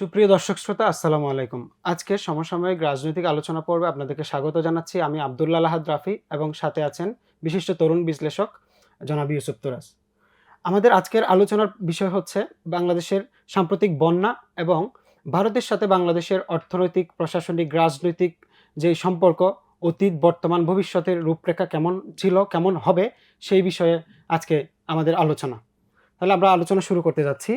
সুপ্রিয় দর্শক শ্রোতা, আসসালামু আলাইকুম। আজকে সমসাময়িক রাজনৈতিক আলোচনা পর্বে আপনাদেরকে স্বাগত জানাচ্ছি। আমি আবদুল্লাহ আহাদ রাফি এবং সাথে আছেন বিশিষ্ট তরুণ বিশ্লেষক জনাব ইউসুফ তুরাস। আমাদের আজকের আলোচনার বিষয় হচ্ছে বাংলাদেশের সাম্প্রতিক বন্যা এবং ভারতের সাথে বাংলাদেশের অর্থনৈতিক, প্রশাসনিক, রাজনৈতিক যে সম্পর্ক, অতীত, বর্তমান, ভবিষ্যতের রূপরেখা কেমন ছিল, কেমন হবে সেই বিষয়ে আজকে আমাদের আলোচনা। তাহলে আমরা আলোচনা শুরু করতে যাচ্ছি।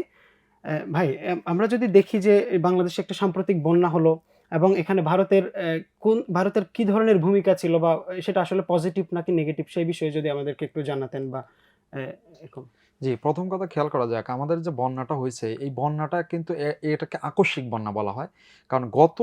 ভাই আমরা যদি দেখি যে এই বাংলাদেশে একটা সাম্প্রতিক বন্যা হলো এবং এখানে ভারতের কোন ভারতের কি ধরনের ভূমিকা ছিল বা সেটা আসলে পজিটিভ নাকি নেগেটিভ সেই বিষয়ে যদি আমাদেরকে একটু জানাতেন বা এরকম। জি প্রথম কথা খেয়াল করা যাক আমাদের যে বন্যাটা হয়েছে এই বন্যাটা কিন্তু এটাকে আকস্মিক বন্যা বলা হয়। কারণ গত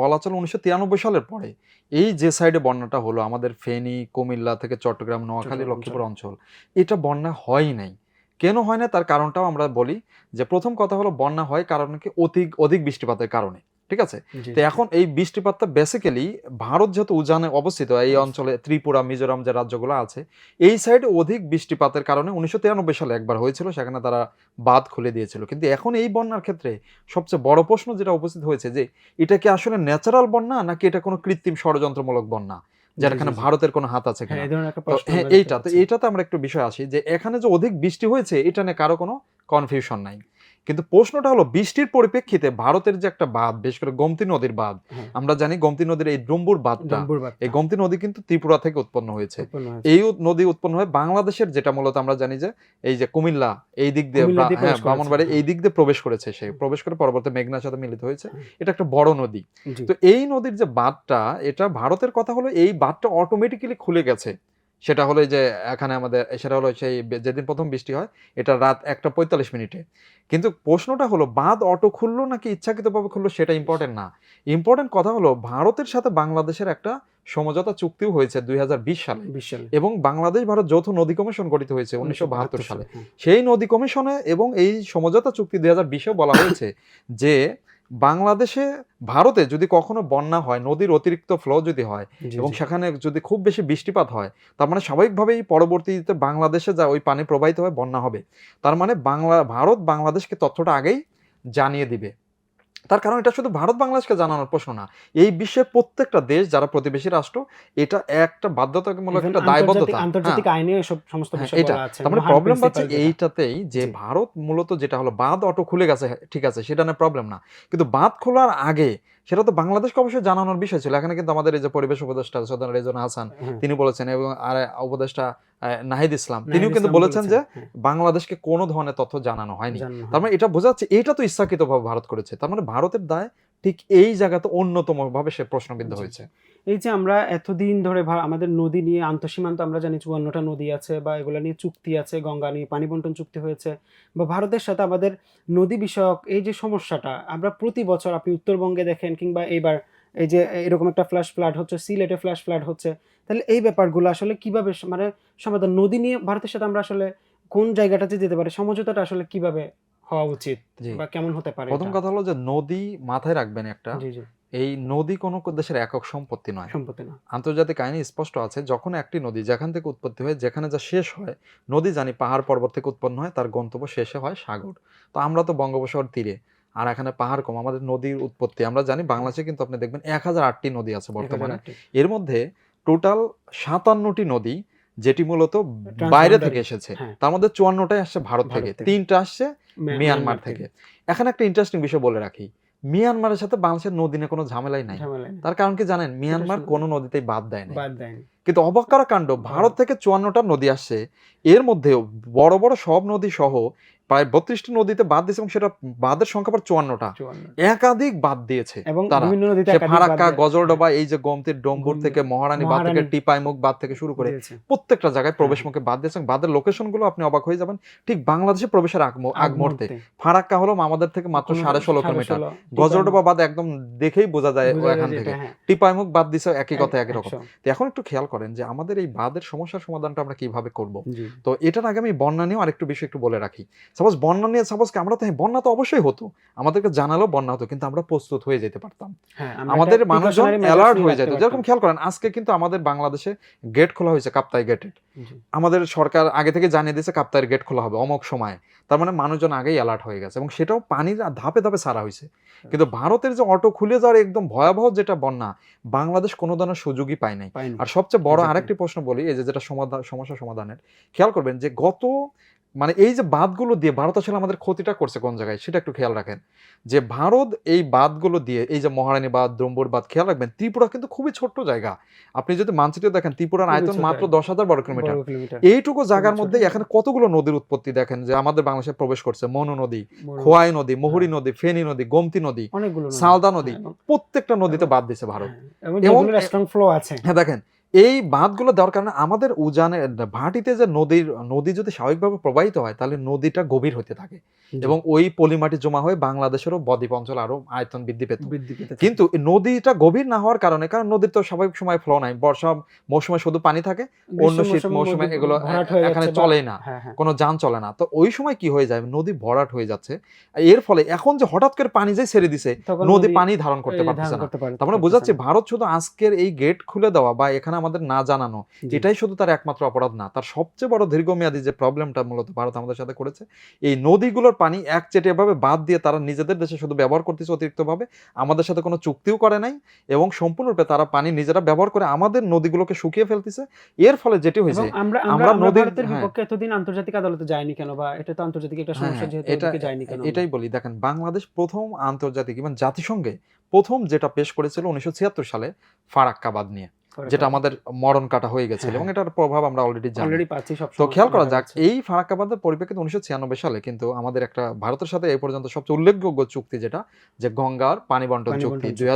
বলা চলে উনিশশো তিরানব্বই সালের পরে এই যে সাইডে বন্যাটা হলো আমাদের ফেনী কুমিল্লা থেকে চট্টগ্রাম নোয়াখালী লক্ষ্মীপুর অঞ্চল এটা বন্যা হয় নাই। কেন হয় না তার কারণটাও আমরা বলি যে প্রথম কথা হলো বন্যা হয় কারণ কি অধিক অধিক বৃষ্টিপাতের কারণে ঠিক আছে? তো এখন এই বৃষ্টিপাতটা বেসিক্যালি ভারত যেহেতু উজানে অবস্থিত এই অঞ্চলে ত্রিপুরা মিজোরাম যে রাজ্যগুলো আছে এই সাইডে অধিক বৃষ্টিপাতের কারণে উনিশশো তিরানব্বই সালে একবার হয়েছিল সেখানে তারা বাঁধ খুলে দিয়েছিল। কিন্তু এখন এই বন্যার ক্ষেত্রে সবচেয়ে বড় প্রশ্ন যেটা উপস্থিত হয়েছে যে এটা কি আসলে ন্যাচারাল বন্যা নাকি এটা কোনো কৃত্রিম ষড়যন্ত্রমূলক বন্যা? যার এখানে। ভারতের কোনো হাত আছে হ্যাঁ কিনা। এই ধরনের একটা তো হ্যাঁ এইটা তো এইটাতে আমরা একটু বিষয় আসি যে এখানে যে অধিক বৃষ্টি হয়েছে এটা নিয়ে কারও কোনো কনফিউশন নাই। কিন্তু প্রশ্নটা হলো বৃষ্টির পরিপ্রেক্ষিতে ভারতের যে একটা বাঁধ বিশেষ করে গোমতী নদীর বাঁধ হ্যাঁ, আমরা জানি গোমতী নদীর এই ডম্বুর বাঁধটা এই গোমতী নদী কিন্তু ত্রিপুরা থেকে উৎপন্ন হয়েছে। এই নদী উৎপন্ন হয়ে বাংলাদেশের যেটা মূলত আমরা জানি যে এই যে কুমিল্লা এই দিক দিয়ে হ্যাঁ ব্রাহ্মণবাড়ি। এই দিক দিয়ে প্রবেশ করেছে সে। প্রবেশ করে পরবর্তী মেঘনার সাথে মিলিত হয়েছে। হ্যাঁ। এটা একটা বড় নদী। তো এই নদীর যে বাঁধটা এটা ভারতের কথা হলো এই বাঁধটা অটোমেটিক্যালি খুলে গেছে। সেটা হলো যে এখানে আমাদের সেটা হলো সেই যেদিন প্রথম বৃষ্টি হয় এটা রাত একটা পঁয়তাল্লিশ মিনিটে। কিন্তু প্রশ্নটা হলো বাঁধ অটো খুললো নাকি ইচ্ছাকৃতভাবে খুললো সেটা ইম্পর্টেন্ট না। ইম্পর্টেন্ট কথা হলো ভারতের সাথে বাংলাদেশের একটা সমঝোতা চুক্তিও হয়েছে দুই হাজার বিশ সালে। এবং বাংলাদেশ ভারত যৌথ নদী কমিশন গঠিত হয়েছে উনিশশো বাহাত্তর সালে হ্যাঁ, সেই নদী কমিশনে এবং এই সমঝোতা চুক্তি দুই হাজার বিশেও বলা হয়েছে যে বাংলাদেশে ভারতে যদি কখনো বন্যা হয় নদীর অতিরিক্ত ফ্লো যদি হয় এবং সেখানে যদি খুব বেশি বৃষ্টিপাত হয় তার মানে স্বাভাবিকভাবেই পরবর্তীতে বাংলাদেশে যা ওই পানি প্রবাহিত হয় বন্যা হবে। তার মানে বাংলা ভারত বাংলাদেশকে তথ্যটা আগেই জানিয়ে দিবে। তার কারণ এটা শুধু ভারত বাংলাদেশকে জানানোর প্রশ্ন না এই বিশ্বের প্রত্যেকটা দেশ যারা প্রতিবেশী রাষ্ট্র এটা একটা বাধ্যতামূলক একটা দায়বদ্ধতা। আন্তর্জাতিক হ্যাঁ। আইনে সব সমস্ত হ্যাঁ, বিষয় এটা। তার মানে প্রবলেম হচ্ছে এইটাতেই যে ভারত মূলত যেটা হলো বাঁধ অটো খুলে গেছে ঠিক আছে সেটা না প্রবলেম না। কিন্তু বাঁধ খোলার আগে সেটা তো বাংলাদেশকে অবশ্যই জানানোর বিষয় ছিল। এখানে কিন্তু আমাদের এই যে পরিবেশ উপদেষ্টা সদন রেজন হাসান তিনি বলেছেন এবং আর উপদেষ্টা নাহিদ ইসলাম তিনিও কিন্তু বলেছেন যে বাংলাদেশকে কোনো ধরনের তথ্য জানানো হয়নি। তার মানে এটা বোঝা যাচ্ছে এটা তো ইচ্ছাকৃতভাবে ভারত করেছে। তার মানে ভারতের দায় ঠিক এই জায়গাতে অন্যতম ভাবে সে প্রশ্নবিদ্ধ হয়েছে। এই যে আমরা এতদিন ধরে আমাদের নদী নিয়ে আন্তঃসীমান্ত আমরা জানি চুয়ান্নটা নদী আছে বা এগুলো নিয়ে চুক্তি আছে গঙ্গা নিয়ে পানি বন্টন চুক্তি হয়েছে বা ভারতের সাথে আমাদের নদী বিষয়ক এই যে সমস্যাটা আমরা প্রতি বছর আপনি উত্তরবঙ্গে দেখেন কিংবা এইবার এই যে এরকম একটা ফ্ল্যাশ ফ্লাড হচ্ছে সিলেটে ফ্ল্যাশ ফ্লাড হচ্ছে তাহলে এই ব্যাপারগুলো আসলে কীভাবে মানে সমাধান নদী নিয়ে ভারতের সাথে আমরা আসলে কোন জায়গাটাতে যেতে পারি সমঝোতাটা আসলে কীভাবে হওয়া উচিত বা কেমন হতে পারে প্রথম কথা হলো যে নদী মাথায় রাখবেন একটা। জি জি। এই নদী কোনো দেশের একক সম্পত্তি নয়। সম্পত্তি না। আন্তর্জাতিক আইনে স্পষ্ট আছে যখন একটি নদী যেখান থেকে উৎপত্তি হয় যেখানে যা শেষ হয় নদী জানি পাহাড় পর্বত থেকে উৎপন্ন হয় তার গন্তব্য শেষে হয় সাগর। তো আমরা তো বঙ্গোপসাগর তীরে আর এখানে পাহাড় কম আমাদের নদীর উৎপত্তি আমরা জানি বাংলাদেশে কিন্তু আপনি দেখবেন এক হাজার আটটি নদী আছে বর্তমানে। এর মধ্যে টোটাল সাতান্নটি নদী যেটি মূলত বাইরে থেকে এসেছে হ্যাঁ। তার মধ্যে চুয়ান্নটাই আসছে ভারত থেকে। তিনটা আসছে মিয়ানমার থেকে। এখানে একটা ইন্টারেস্টিং বিষয় বলে রাখি মিয়ানমারের সাথে বাংলাদেশের নদী নিয়ে কোনো ঝামেলাই নাই। তার কারণ কি জানেন? মিয়ানমার কোনো নদীতেই বাদ দেয় না বাদ কিন্তু অবাক করা কাণ্ড ভারত থেকে চুয়ান্নটা নদী আসছে এর মধ্যেও বড় বড় সব নদী সহ প্রায় বত্রিশটি নদীতে বাদ দিয়েছে এবং সেটা বাদের সংখ্যা পর চুয়ান্নটা। একাধিক বাদ দিয়েছে এবং বিভিন্ন নদীতে ফারাক্কা। গজলডোবা এই যে গমতির ডম্বুর গম- থেকে মহারানী বাদ থেকে টিপাইমুখ বাদ থেকে শুরু করে প্রত্যেকটা জায়গায় প্রবেশ মুখে বাদ দিয়েছে এবং বাদের লোকেশনগুলো আপনি অবাক হয়ে যাবেন। ঠিক বাংলাদেশে প্রবেশের আগ মুহূর্তে। ফারাক্কা হলো আমাদের থেকে মাত্র সাড়ে ষোলো কিলোমিটার। গজলডোবা বাদ একদম দেখেই বোঝা যায় এখান থেকে। হ্যাঁ, টিপাইমুখ বাদ দিছে একই কথা একই রকম। এখন একটু খেয়াল করেন যে আমাদের এই বাদের সমস্যার সমাধানটা আমরা কীভাবে করব। তো এটার আগে আমি বন্যা নিয়েও আরেকটু বিষয় একটু বলে রাখি। সাপোজ বন্যা নিয়ে সাপোজ আমরা তো হ্যাঁ, বন্যা তো অবশ্যই হতো। আমাদেরকে জানালেও বন্যা হতো কিন্তু আমরা প্রস্তুত হয়ে যেতে পারতাম। হ্যাঁ, আমাদের মানুষজন অ্যালার্ট হয়ে যেত। যেরকম। খেয়াল করেন আজকে কিন্তু আমাদের বাংলাদেশে গেট খোলা হয়েছে কাপ্তাই গেটের আমাদের সরকার আগে থেকে জানিয়ে দিয়েছে কাপ্তাইয়ের গেট খোলা হবে অমক সময়। তার মানে মানুষজন আগেই অ্যালার্ট হয়ে গেছে এবং সেটাও পানির ধাপে ধাপে সারা হয়েছে। কিন্তু ভারতের যে অটো খুলে যাওয়ার একদম ভয়াবহ যেটা বন্যা বাংলাদেশ কোনো ধরনের সুযোগই পায় নাই। আর সবচেয়ে বড়. আরেকটি প্রশ্ন বলি এই যে যেটা সমাধান সমস্যা সমাধানের খেয়াল করবেন যে গত মানে এই যে বাঁধগুলো দিয়ে ভারত আসলে আমাদের ক্ষতিটা করছে কোন জায়গায় সেটা একটু খেয়াল রাখেন। যে ভারত এই বাঁধগুলো দিয়ে এই যে মহারানী বাঁধ দ্রম্বর বাঁধ খেয়াল রাখবেন ত্রিপুরা কিন্তু খুবই ছোট্ট জায়গা। আপনি যদি মানচিত্র দেখেন ত্রিপুরার আয়তন মাত্র দশ হাজার বর্গ কিলোমিটার। এইটুকু জায়গার মধ্যে। এখানে কতগুলো নদীর উৎপত্তি দেখেন যে আমাদের বাংলাদেশে প্রবেশ করছে মনু নদী খোয়াই নদী মুহুরী নদী ফেনী নদী গোমতী নদী। সালদা নদী হ্যাঁ, প্রত্যেকটা নদীতে বাদ দিছে ভারত। হ্যাঁ, হ্যাঁ দেখেন এই বাঁধগুলো দেওয়ার কারণে আমাদের উজানে ভাটিতে যে নদীর নদী যদি স্বাভাবিকভাবে প্রবাহিত হয় তাহলে নদীটা গভীর হতে থাকে। এবং ওই পলিমাটি জমা হয়ে বাংলাদেশেরও বদ্বীপ অঞ্চল আরও আয়তন বৃদ্ধি পেত। কিন্তু নদীটা গভীর না হওয়ার কারণে কারণ নদীর তো স্বাভাবিক সময় ফ্লো নাই। বর্ষা মৌসুমে শুধু পানি থাকে অন্য শীত মৌসুমে এগুলো এখানে চলে না হ্যাঁ হ্যাঁ। কোনো যান চলে না। তো ওই সময় কি হয়ে যায়? নদী ভরাট হয়ে যাচ্ছে। এর ফলে এখন যে হঠাৎ করে পানি যে ছেড়ে দিছে নদী পানি ধারণ করতে পারতেছে না। করতে পারে- তার মানে বোঝাচ্ছে ভারত শুধু আজকের এই গেট খুলে দেওয়া বা এখানে আমাদের না জানানো এটাই শুধু তার একমাত্র অপরাধ না তার সবচেয়ে বড় দীর্ঘমেয়াদী যে প্রবলেমটা মূলত ভারত আমাদের সাথে করেছে এই নদীগুলোর পানি একচেটিয়া ভাবে বাদ দিয়ে তারা নিজেদের দেশে শুধু ব্যবহার করতেছে অতিরিক্তভাবে আমাদের সাথে কোনো চুক্তিও করে নাই এবং সম্পূর্ণরূপে তারা পানি নিজেরা ব্যবহার করে আমাদের নদীগুলোকে শুকিয়ে ফেলতেছে এর ফলে যেটি হয়েছে আমরা নদীর- হ্যাঁ। বিপক্ষে এতদিন আন্তর্জাতিক আদালতে যায়নি কেন বা এটা তো আন্তর্জাতিক একটা হ্যাঁ, সমস্যা যেহেতু এটা যায়নি কেন? এটাই বলি দেখেন বাংলাদেশ প্রথম আন্তর্জাতিক এবং জাতিসংঘে প্রথম যেটা পেশ করেছিল উনিশশো ছিয়াত্তর সালে ফারাক্কা বাঁধ নিয়ে। যেটা আমাদের মরণ কাটা হয়ে গেছিল হ্যাঁ। এবং এটার প্রভাব আমরা অলরেডি জানি। অলরেডি পাচ্ছি সব তো খেয়াল করা যাক এই ফারাক্কাবাদের পরিপ্রেক্ষিতে উনিশশো ছিয়ানব্বই সালে কিন্তু আমাদের একটা ভারতের সাথে এই পর্যন্ত সবচেয়ে উল্লেখযোগ্য চুক্তি যেটা যে গঙ্গার পানি বন্টন চুক্তি দুই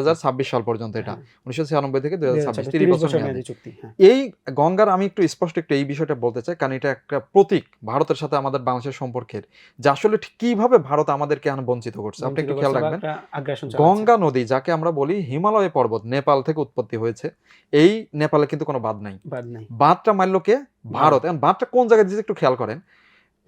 সাল পর্যন্ত এটা। উনিশশো ছিয়ানব্বই থেকে দুই হাজার ছাব্বিশ তিরিশ বছর চুক্তি হ্যাঁ। এই গঙ্গার আমি একটু স্পষ্ট একটু এই বিষয়টা বলতে চাই কারণ এটা একটা প্রতীক ভারতের সাথে আমাদের বাংলাদেশের সম্পর্কের যে আসলে কীভাবে ভারত আমাদেরকে বঞ্চিত করছে। আপনি একটু খেয়াল রাখবেন। গঙ্গা নদী যাকে আমরা বলি হিমালয় পর্বত নেপাল থেকে উৎপত্তি হয়েছে। এই নেপালে কিন্তু কোনো বাদ নাই। বাদ নাই। বাঁধটা মারলো কে? ভারত। এখন বাঁধটা কোন জায়গায় দিয়েছে একটু খেয়াল করেন।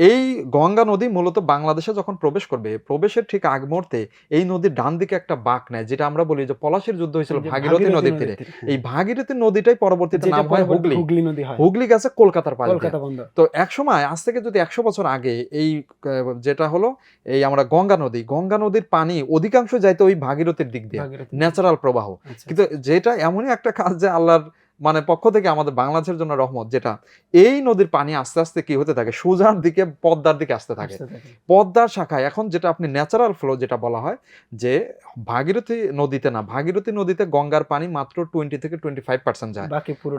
এই গঙ্গা নদী মূলত বাংলাদেশে যখন প্রবেশ করবে প্রবেশের ঠিক আগ মুহূর্তে এই নদীর ডান দিকে একটা বাঁক নেয় যেটা আমরা বলি যে পলাশির যুদ্ধ হয়েছিল ভাগীরথী নদীর তীরে। হ্যাঁ। এই ভাগীরথী নদীটাই পরবর্তীতে নাম হয় হুগলি। হুগলি নদী হয়। হুগলি গেছে কলকাতার পাশ তো এক সময় আজ থেকে যদি একশো বছর আগে এই যেটা হলো এই আমরা গঙ্গা নদী গঙ্গা নদীর পানি অধিকাংশ যাইতো ওই ভাগীরথীর দিক দিয়ে ন্যাচারাল প্রবাহ। আচ্ছা, কিন্তু যেটা এমনই একটা কাজ যে আল্লাহর মানে পক্ষ থেকে আমাদের বাংলাদেশের জন্য রহমত যেটা এই নদীর পানি আস্তে আস্তে কি হতে থাকে সোজার দিকে পদ্মার দিকে আসতে থাকে। পদ্মার শাখায় এখন যেটা আপনি ন্যাচারাল ফ্লো যেটা বলা হয় যে ভাগীরথী নদীতে না ভাগীরথী নদীতে গঙ্গার পানি মাত্র টোয়েন্টি থেকে টোয়েন্টি ফাইভ পার্সেন্ট যায়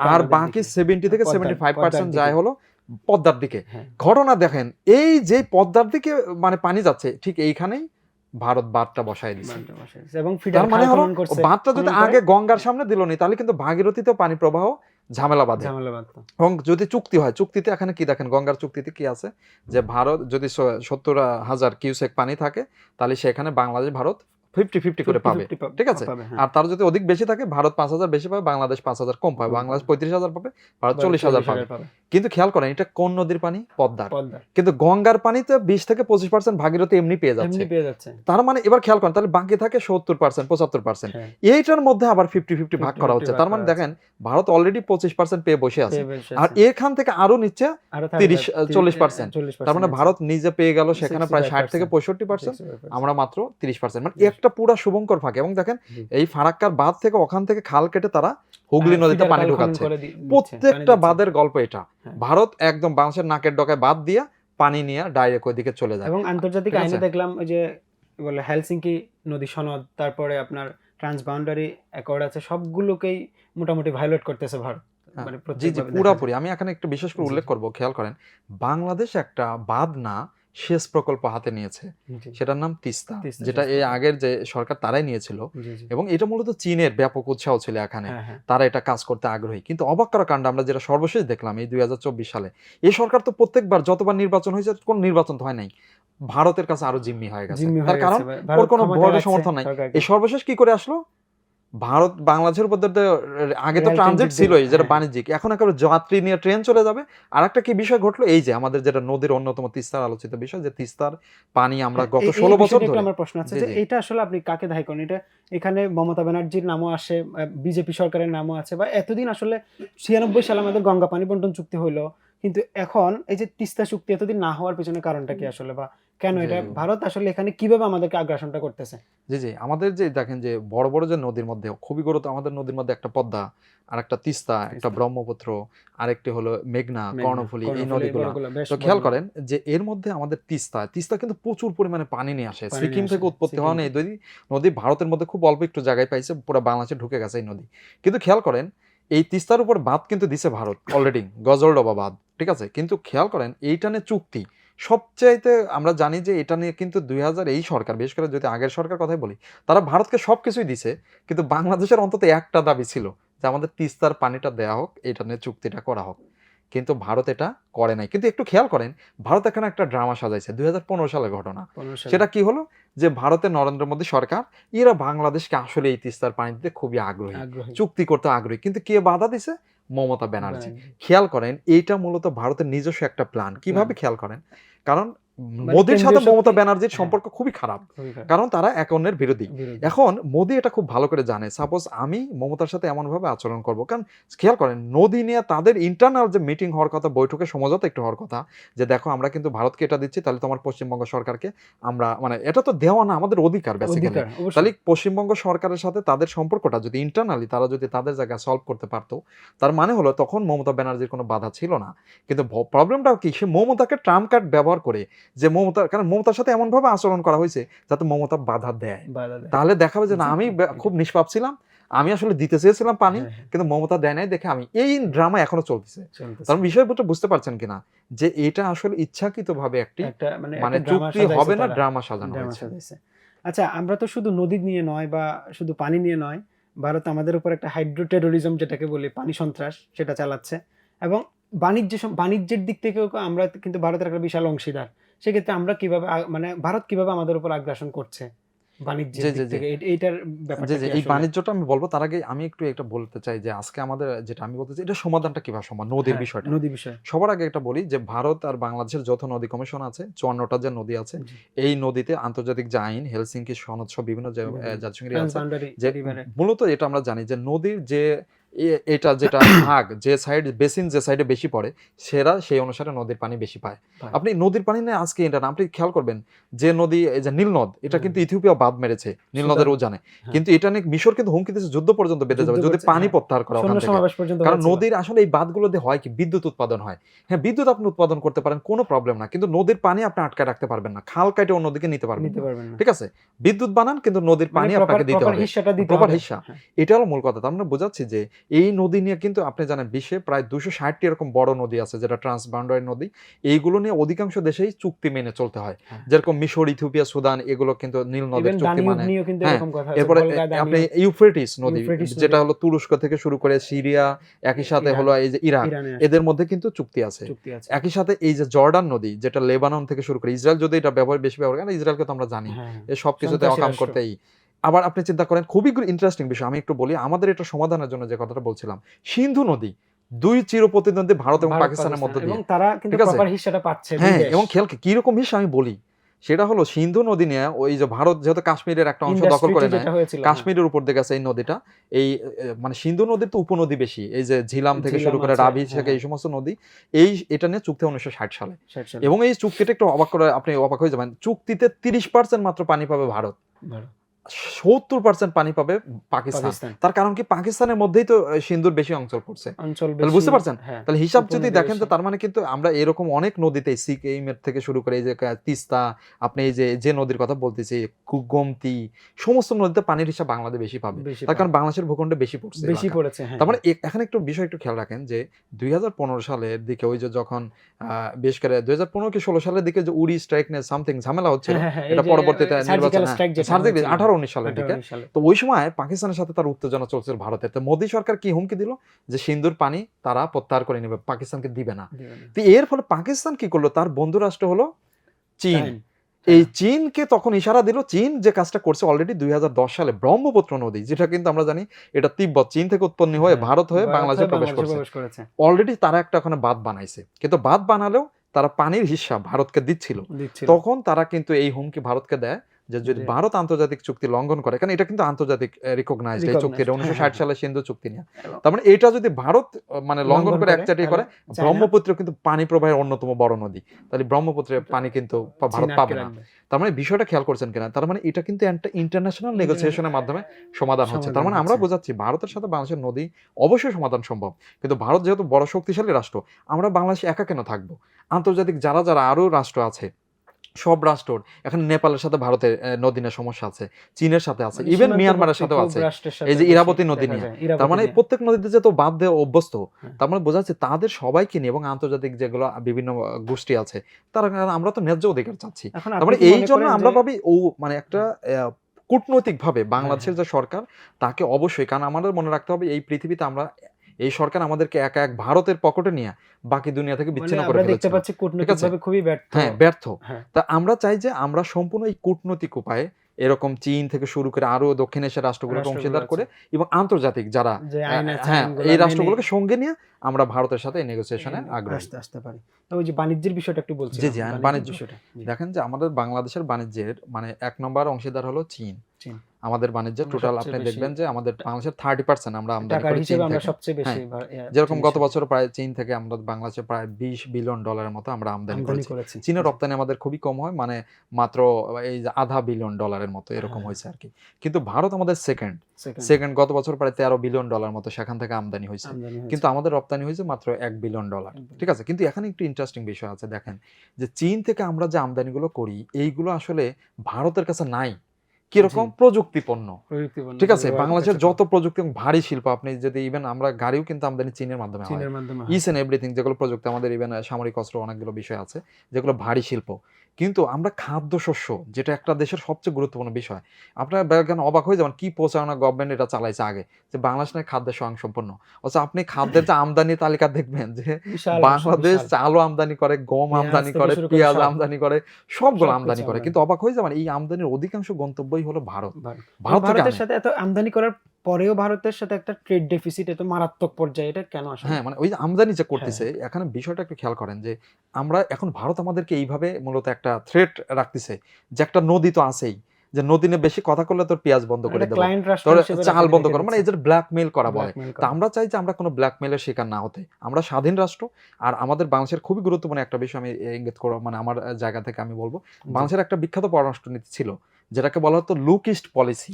আর বাকি সেভেন্টি থেকে সেভেন্টি ফাইভ পার্সেন্ট। যায় হলো পদ্মার দিকে। হ্যাঁ। ঘটনা দেখেন এই যে পদ্মার দিকে মানে পানি যাচ্ছে ঠিক এইখানেই ভারত বাঁধটা বসাই দিচ্ছে এবং ফিডার মানে হলো বাঁধটা যদি আগে গঙ্গার সামনে দিল নি তাহলে কিন্তু ভাগীরথীতেও পানি প্রবাহ ঝামেলা বাঁধে। এবং যদি চুক্তি হয় চুক্তিতে এখানে কি দেখেন গঙ্গার চুক্তিতে কি আছে? যে ভারত যদি সত্তর হাজার কিউসেক পানি থাকে তাহলে সেখানে বাংলাদেশ ভারত ফিফটি ফিফটি করে পাবে। 50-50 পাবে- ঠিক আছে? হ্যাঁ। আর তার যদি অধিক বেশি থাকে ভারত পাঁচ হাজার বেশি পাবে বাংলাদেশ পাঁচ হাজার কম পাবে বাংলাদেশ পঁয়ত্রিশ হাজার পাবে ভারত চল্লিশ হাজার পাবে। কিন্তু খেয়াল করেন এটা কোন নদীর পানি? পদ্মার। কিন্তু গঙ্গার পানিতে বিশ থেকে পঁচিশ পার্সেন্ট ভাগীরথী এমনি পেয়ে যাচ্ছে। তার মানে এবার খেয়াল করেন তাহলে বাকি থাকে সত্তর পার্সেন্ট পঁচাত্তর পার্সেন্ট হ্যাঁ, এইটার মধ্যে আবার ফিফটি ফিফটি ভাগ করা হচ্ছে। তার মানে দেখেন ভারত অলরেডি পঁচিশ পার্সেন্ট পেয়ে বসে আছে। আর এখান থেকে আরও নিচ্ছে আরও থাকবে 30, 30, 40% 40% তার মানে ভারত নিজে পেয়ে গেল সেখানে প্রায় ষাট থেকে পঁয়ষট্টি পার্সেন্ট আমরা মাত্র তিরিশ পার্সেন্ট মানে। একটা পুরা শুভঙ্কর ফাঁকে। এবং দেখেন এই ফারাক্কার বাঁধ থেকে ওখান থেকে খাল কেটে তারা হুগলি হ্যাঁ, নদীতে পানি ঢোকাচ্ছে। প্রত্যেকটা বাঁধের গল্প এটা। হ্যাঁ। ভারত একদম বাংলাদেশের নাকের ডকায় বাদ দিয়া পানি নিয়ে ডাইরেক্ট ওইদিকে চলে যায়। এবং আন্তর্জাতিক আইনে দেখলাম যে বলে হেলসিঙ্কি নদী সনদ তারপরে আপনার ট্রান্সবাউন্ডারি অ্যাকর্ড আছে সবগুলোকেই মোটামুটি ভায়োলেট করতেছে ভারত। হ্যাঁ, মানে জি জি পুরাপুরি। আমি এখানে একটু বিশেষ করে উল্লেখ করব খেয়াল করেন। বাংলাদেশ একটা বাঁধ না সেচ প্রকল্প হাতে নিয়েছে। সেটার নাম তিস্তা যেটা এই আগের যে সরকার তারাই নিয়েছিল। এবং এটা মূলত চীনের ব্যাপক উৎসাহ ছিল এখানে। হ্যাঁ, হ্যাঁ। তারা এটা কাজ করতে আগ্রহী। কিন্তু অবাক করা কাণ্ড আমরা যেটা সর্বশেষ দেখলাম এই দুই হাজার চব্বিশ সালে এই সরকার তো প্রত্যেকবার যতবার নির্বাচন হয়েছে কোন নির্বাচন তো হয় নাই। ভারতের কাছে আরও জিম্মি হয়ে গেছে। তার কারণ ওর কোনো বড় সমর্থন নাই। এই সর্বশেষ কি করে আসলো? ভারত বাংলাদেশের উপর আগে তো ট্রানজিট ছিলই যেটা হ্যাঁ। বাণিজ্যিক। এখন একেবারে যাত্রী নিয়ে ট্রেন চলে যাবে। আর একটা কি বিষয় ঘটলো? এই যে আমাদের যেটা নদীর অন্যতম তিস্তার আলোচিত বিষয় যে তিস্তার পানি আমরা হ্যাঁ, গত ষোলো বছর ধরে আমার প্রশ্ন আছে যে এটা আসলে আপনি কাকে দায়ী করেন? এটা এখানে মমতা ব্যানার্জির নামও আসে বিজেপি সরকারের নামও আছে বা এতদিন আসলে ছিয়ানব্বই সালে আমাদের গঙ্গা পানি বন্টন চুক্তি হইল কিন্তু এখন এই যে তিস্তা চুক্তি এতদিন না হওয়ার পিছনে কারণটা কি আসলে বা কেন এটা ভারত আসলে এখানে কীভাবে আমাদেরকে আগ্রাসনটা করতেছে? জি জি আমাদের যে দেখেন যে বড় বড় যে নদীর মধ্যে খুবই গুরুত্ব আমাদের নদীর মধ্যে একটা পদ্মা আর একটা তিস্তা। একটা ব্রহ্মপুত্র আরেকটি হলো মেঘনা কর্ণফুলী এই নদীগুলো। তো খেয়াল করেন যে এর মধ্যে আমাদের তিস্তা তিস্তা কিন্তু প্রচুর পরিমাণে পানি নিয়ে আসে। সিকিম থেকে উৎপত্তি হওয়া এই নদী নদী ভারতের মধ্যে খুব অল্প একটু জায়গায় পাইছে পুরো বাংলাদেশে ঢুকে গেছে এই নদী। কিন্তু খেয়াল করেন এই তিস্তার উপর বাঁধ কিন্তু দিছে ভারত অলরেডি গজলডোবা বাঁধ ঠিক আছে? কিন্তু খেয়াল করেন এইটা নিয়ে চুক্তি। সবচাইতে আমরা জানি যে এটা নিয়ে কিন্তু দুই হাজার এই সরকার বিশেষ করে যদি আগের সরকার কথাই বলি তারা ভারতকে সবকিছুই দিছে কিন্তু বাংলাদেশের অন্তত একটা দাবি ছিল যে আমাদের তিস্তার পানিটা দেয়া হোক এটা নিয়ে চুক্তিটা করা হোক। কিন্তু ভারত এটা করে নাই। কিন্তু একটু খেয়াল করেন ভারত এখানে একটা ড্রামা সাজাইছে দুই সালের ঘটনা। সেটা কি হলো? যে ভারতের নরেন্দ্র মোদী সরকার এরা বাংলাদেশকে আসলে এই তিস্তার পানি দিতে খুবই আগ্রহী। চুক্তি করতে আগ্রহী। কিন্তু কে বাধা দিছে? মমতা ব্যানার্জি। ব্যানার্জি। খেয়াল করেন এইটা মূলত ভারতের নিজস্ব একটা প্ল্যান কীভাবে খেয়াল করেন? কারণ মানে মোদির সাথে মমতা ব্যানার্জির হ্যাঁ। সম্পর্ক খুবই খারাপ কারণ তারা এক অন্যের বিরোধী। এখন মোদি এটা খুব ভালো করে জানে। সাপোজ আমি মমতার সাথে এমন ভাবে আচরণ করব কারণ খেয়াল করেন নদী নিয়ে তাদের ইন্টারনাল যে মিটিং হওয়ার কথা বৈঠকে সমঝোতা একটু হওয়ার কথা যে দেখো আমরা কিন্তু ভারতকে এটা দিচ্ছি তাহলে তোমার পশ্চিমবঙ্গ সরকারকে আমরা মানে এটা তো দেওয়া না আমাদের অধিকার বেসিক্যালি তাহলে পশ্চিমবঙ্গ সরকারের সাথে তাদের সম্পর্কটা যদি ইন্টারনালি তারা যদি তাদের জায়গায় সলভ করতে পারতো তার মানে হলো তখন মমতা ব্যানার্জির কোনো বাধা ছিল না। কিন্তু প্রবলেমটাও কি? সে মমতাকে ট্রাম্প কার্ড ব্যবহার করে যে মমতা কারণ মমতার সাথে এমনভাবে আচরণ করা হয়েছে যাতে মমতা বাধা দেয়। তাহলে দেখা যাবে যে না আমি। খুব নিষ্পাপ ছিলাম আমি আসলে দিতে চেয়েছিলাম পানি হ্যাঁ, হ্যাঁ, কিন্তু মমতা দেয় নাই দেখে আমি এই ড্রামা এখনও চলতেছে। তার বিষয়টা বুঝতে পারছেন কিনা? যে এটা আসলে ইচ্ছাকৃত ভাবে একটি মানে মানে চুক্তি হবে না ড্রামা সাজানো হয়েছে। আচ্ছা আমরা তো শুধু নদী নিয়ে নয় বা শুধু পানি নিয়ে নয় ভারত আমাদের উপর একটা হাইড্রো টেরোরিজম যেটাকে বলি পানি সন্ত্রাস সেটা চালাচ্ছে। এবং বাণিজ্য বাণিজ্যের দিক থেকেও আমরা কিন্তু ভারতের একটা বিশাল অংশীদার। সেক্ষেত্রে আমরা কীভাবে মানে ভারত কীভাবে আমাদের উপর আগ্রাসন করছে এই- এইটার ব্যাপারটা এই বাণিজ্যটা আমি বলব তার আগে আমি একটু এটা বলতে চাই যে আজকে আমাদের যেটা আমি বলতে চাই এটা সমাধানটা কীভাবে সম্ভব? নদীর হ্যাঁ, বিষয়টা। নদী বিষয়। সবার আগে এটা বলি যে ভারত আর বাংলাদেশের যৌথ নদী কমিশন আছে চুয়ান্নটা যে নদী আছে এই নদীতে আন্তর্জাতিক যে আইন হেলসিঙ্কি সনদ সহ বিভিন্ন যে মূলত এটা আমরা জানি যে নদীর যে এটা যেটা ভাগ যে সাইড বেসিন যে সাইডে বেশি পড়ে সেরা সেই অনুসারে নদীর পানি বেশি পায়। আপনি নদীর পানি নিয়ে আজকে এটা না আপনি খেয়াল করবেন যে নদী এই যে নীলনদ এটা কিন্তু ইথিওপিয়া বাদ মেরেছে নীলনদের সুদান। উজানে হ্যাঁ। কিন্তু এটা নিয়ে মিশর কিন্তু হুমকি দিচ্ছে যুদ্ধ পর্যন্ত বেঁধে যাবে যদি পানি হ্যাঁ। প্রত্যাহার করা ওখান থেকে কারণ নদীর আসলে এই বাঁধগুলো দিয়ে হয় কি বিদ্যুৎ উৎপাদন হয় হ্যাঁ বিদ্যুৎ আপনি উৎপাদন করতে পারেন কোনো প্রবলেম না কিন্তু নদীর পানি আপনি আটকায় রাখতে পারবেন না খাল কাটে অন্যদিকে নিতে পারবেন ঠিক আছে বিদ্যুৎ বানান কিন্তু নদীর মানে পানি আপনাকে দিতে হবে হবে। হিস্সা। হ্যাঁ। এটা হলো মূল কথা তার মানে বোঝাচ্ছি যে এই নদী নিয়ে কিন্তু আপনি জানেন বিশ্বে প্রায় দুশো ষাটটি এরকম বড় নদী আছে যেটা ট্রান্সবাউন্ডারি নদী। এইগুলো নিয়ে অধিকাংশ দেশেই চুক্তি মেনে চলতে হয়। হ্যাঁ। যেরকম মিশর ইথিওপিয়া সুদান এগুলো কিন্তু নীল নদের চুক্তি মানে। হ্যাঁ, এরপরে আপনি ইউফ্রেটিস নদী যেটা হলো তুরস্ক থেকে শুরু করে সিরিয়া একই সাথে হলো এই যে ইরাক এদের মধ্যে কিন্তু চুক্তি আছে। একই সাথে এই যে জর্ডান নদী যেটা লেবানন থেকে শুরু করে ইসরায়েল যদি এটা ব্যবহার বেশি ব্যবহার করে ইসরায়েলকে তো আমরা জানি। হ্যাঁ, এ সব কিছুতে অকাম করতেই আবার আপনি চিন্তা করেন খুবই ইন্টারেস্টিং বিষয় আমি একটু বলি আমাদের এটা সমাধানের জন্য যে কথাটা বলছিলাম সিন্ধু নদী দুই চির প্রতিদ্বন্দ্বী ভারত এবং পাকিস্তানের মধ্যে দিয়ে তারা কিন্তু প্রপার হিস্সাটা পাচ্ছে হ্যাঁ এবং খেয়াল কি রকম হিসেবে আমি বলি সেটা হলো সিন্ধু নদী নিয়ে ওই যে ভারত যেহেতু কাশ্মীরের একটা অংশ দখল করে নেয় কাশ্মীরের উপর দিকে আছে এই নদীটা এই মানে সিন্ধু নদীর তো উপনদী বেশি এই যে ঝিলাম থেকে শুরু করে আছে, রাবি হ্যাঁ, থেকে এই হ্যাঁ। সমস্ত নদী এই এটা নিয়ে চুক্তি উনিশশো ষাট সালে। এবং এই চুক্তিটা একটু অবাক করে আপনি অবাক হয়ে যাবেন চুক্তিতে তিরিশ পার্সেন্ট মাত্র পানি পাবে ভারত, সত্তর পার্সেন্ট পানি পাবে পাকিস্তান। তার কারণ কি পাকিস্তানের মধ্যেই তো সিন্ধুর বেশি অঞ্চল পড়ছে। তাহলে বুঝতে পারছেন? হ্যাঁ, তাহলে হিসাব যদি দেখেন তো তার মানে কিন্তু আমরা এরকম অনেক নদীতে থেকে শুরু করে এই যে তিস্তা আপনি এই যে যে নদীর কথা বলতেছি গোমতি সমস্ত নদীতে পানির হিসাব বাংলাদেশ বেশি পাবে। তার কারণ বাংলাদেশের ভূখণ্ডে বেশি পড়ছে বেশি। পড়েছে হ্যাঁ। তার মানে এখানে একটু বিষয় একটু খেয়াল রাখেন যে দুই হাজার পনেরো সালের দিকে ওই যে যখন আহ, বেশ করে দুই হাজার পনেরো কি ষোলো সালের দিকে যে উড়ি স্ট্রাইক নিয়ে সামথিং ঝামেলা হচ্ছিল হ্যাঁ, এটা পরবর্তীতে নির্বাচন আঠারো উনিশ সালের দিকে। তো ওই সময় পাকিস্তানের সাথে তার উত্তেজনা চলছিল ভারতে তো মোদী সরকার কি হুমকি দিল? যে সিন্ধুর পানি তারা প্রত্যাহার করে নেবে পাকিস্তানকে দিবে না। তো এর ফলে পাকিস্তান কি করল? তার বন্ধু রাষ্ট্র হলো চীন। এই চীনকে তখন ইশারা দিল চীন যে কাজটা করছে অলরেডি দুই সালে ব্রহ্মপুত্র নদী যেটা কিন্তু আমরা জানি এটা তিব্বত চীন থেকে উৎপন্ন হয়ে হ্যাঁ, ভারত হয়ে বাংলাদেশে প্রবেশ করছে। অলরেডি তারা একটা ওখানে বাঁধ বানাইছে। কিন্তু বাঁধ বানালেও তারা পানির হিসাব ভারতকে দিচ্ছিল। তখন তারা কিন্তু এই হুমকি ভারতকে দেয়। যে যদি ভারত আন্তর্জাতিক চুক্তি লঙ্ঘন করে কারণ এটা কিন্তু আন্তর্জাতিক রিকগনাইজ এই চুক্তিটা উনিশশো হ্যাঁ, ষাট সালে সিন্ধু চুক্তি নিয়ে। তার মানে এটা যদি ভারত মানে লঙ্ঘন করে একচাটি করে ব্রহ্মপুত্র কিন্তু পানি প্রবাহের অন্যতম বড় নদী। তাহলে ব্রহ্মপুত্রের পানি কিন্তু ভারত পাবে না। তার মানে বিষয়টা খেয়াল করছেন কিনা তার মানে এটা কিন্তু একটা ইন্টারন্যাশনাল নেগোসিয়েশনের মাধ্যমে সমাধান হচ্ছে। তার মানে আমরা বোঝাচ্ছি ভারতের সাথে বাংলাদেশের নদী অবশ্যই সমাধান সম্ভব। কিন্তু ভারত যেহেতু বড় শক্তিশালী রাষ্ট্র আমরা বাংলাদেশে একা কেন থাকব? আন্তর্জাতিক যারা যারা আরও রাষ্ট্র আছে সব রাষ্ট্র এখন নেপালের সাথে ভারতের নদী নিয়ে সমস্যা আছে চীনের সাথে আছে মানে ইভেন মিয়ানমারের সাথেও আছে এই যে ইরাবতী নদী নিয়ে। তার মানে প্রত্যেক নদীতে যে তো বাদ দেওয়া অভ্যস্ত হ্যাঁ। তার মানে বোঝা যাচ্ছে তাদের সবাইকে নিয়ে এবং আন্তর্জাতিক যেগুলো বিভিন্ন গোষ্ঠী আছে তারা আমরা তো ন্যায্য অধিকার চাচ্ছি তার মানে এই জন্য আমরা ভাবি ও মানে একটা কূটনৈতিক ভাবে বাংলাদেশের হ্যাঁ। যে সরকার তাকে অবশ্যই কারণ আমাদের মনে রাখতে হবে এই পৃথিবীতে আমরা এই সরকার আমাদেরকে একা এক ভারতের পকেটে নিয়ে বাকি দুনিয়া থেকে মানে বিচ্ছিন্ন করে আমরা দেখতে পাচ্ছি কূটনৈতিকভাবে খুবই ব্যর্থ। হ্যাঁ ব্যর্থ। হ্যাঁ। তা আমরা চাই যে আমরা সম্পূর্ণ এই কূটনৈতিক উপায়ে এরকম চীন থেকে শুরু করে আরও দক্ষিণ এশিয়ার রাষ্ট্রগুলোকে অংশীদার করে এবং আন্তর্জাতিক যারা হ্যাঁ এই রাষ্ট্রগুলোকে সঙ্গে নিয়ে আমরা ভারতের সাথে এই নেগোসিয়েশনে আগ্রহী। আসতে আসতে পারি। তো ওই যে বাণিজ্যের বিষয়টা একটু বলছি জি, জি, হ্যাঁ, বাণিজ্য। বিষয়টা। দেখেন যে আমাদের বাংলাদেশের বাণিজ্যের মানে এক নম্বর অংশীদার হলো চীন। চীন। আমাদের বাণিজ্যের আমরা টোটাল আপনি দেখবেন যে আমাদের বাংলাদেশের থার্টি পার্সেন্ট আমরা আমদানি করি চীন থেকে। সবচেয়ে বেশি হ্যাঁ। যেরকম গত বছর প্রায় চীন থেকে আমরা বাংলাদেশে প্রায় বিশ বিলিয়ন ডলারের মতো আমরা আমদানি করেছি। চীনের রপ্তানি আমাদের খুবই কম হয় মানে মাত্র এই যে আধা বিলিয়ন ডলারের মতো এরকম হ্যাঁ। হয়েছে আর কি কিন্তু ভারত আমাদের সেকেন্ড সেকেন্ড গত বছর প্রায় তেরো বিলিয়ন ডলার মতো সেখান থেকে আমদানি হয়েছে। কিন্তু আমাদের রপ্তানি হয়েছে মাত্র এক বিলিয়ন ডলার ঠিক আছে? কিন্তু এখানে একটু ইন্টারেস্টিং বিষয় আছে দেখেন। যে চীন থেকে আমরা যে আমদানিগুলো করি এইগুলো আসলে ভারতের কাছে নাই। কীরকম? প্রযুক্তি পণ্য ঠিক আছে? বাংলাদেশের যত প্রযুক্তি এবং ভারী শিল্প আপনি যদি ইভেন আমরা গাড়িও কিন্তু আমদানি চীনের মাধ্যমে চীনের মাধ্যমে ইস এন্ড এভরিথিং যেগুলো প্রযুক্তি আমাদের ইভেন সামরিক অস্ত্র অনেকগুলো বিষয় আছে যেগুলো ভারী শিল্প। কিন্তু আমরা খাদ্যশস্য যেটা একটা দেশের সবচেয়ে গুরুত্বপূর্ণ বিষয় আপনার কেন অবাক হয়ে যাবেন কি প্রচারণা গভর্নমেন্ট এটা চালাইছে আগে যে বাংলাদেশ নয় খাদ্যের স্বয়ংসম্পন্ন অথচ আপনি খাদ্যের যে আমদানি তালিকা দেখবেন যে বাংলাদেশ। চালও আমদানি করে গম আমদানি করে পেঁয়াজ। আমদানি করে সবগুলো আমদানি করে কিন্তু অবাক হয়ে যাবেন এই আমদানির অধিকাংশ গন্তব্যই হলো ভারত ভারত। ভারত থেকে ভারতের সাথে এত আমদানি করার পরেও ভারতের সাথে একটা ট্রেড ডেফিসিট এত মারাত্মক পর্যায়ে এটা কেন আসে হ্যাঁ মানে ওই যে আমদানি যে করতেছে এখানে বিষয়টা একটু খেয়াল করেন যে আমরা এখন ভারত আমাদেরকে এইভাবে মূলত একটা থ্রেট রাখতেছে যে একটা নদী তো আছেই যে নদী নিয়ে বেশি কথা করলে তোর পেঁয়াজ বন্ধ করে দেবো তোর চাল বন্ধ করো মানে। যে ব্ল্যাকমেল করা বলে। তা আমরা চাই যে আমরা কোনো ব্ল্যাকমেলের শিকার না হতে আমরা স্বাধীন রাষ্ট্র আর আমাদের বাংলাদেশের খুবই গুরুত্বপূর্ণ একটা বিষয় আমি ইঙ্গিত করব মানে আমার জায়গা থেকে আমি বলব বাংলাদেশের একটা বিখ্যাত পররাষ্ট্রনীতি ছিল যেটাকে বলা হতো লুকিস্ট পলিসি।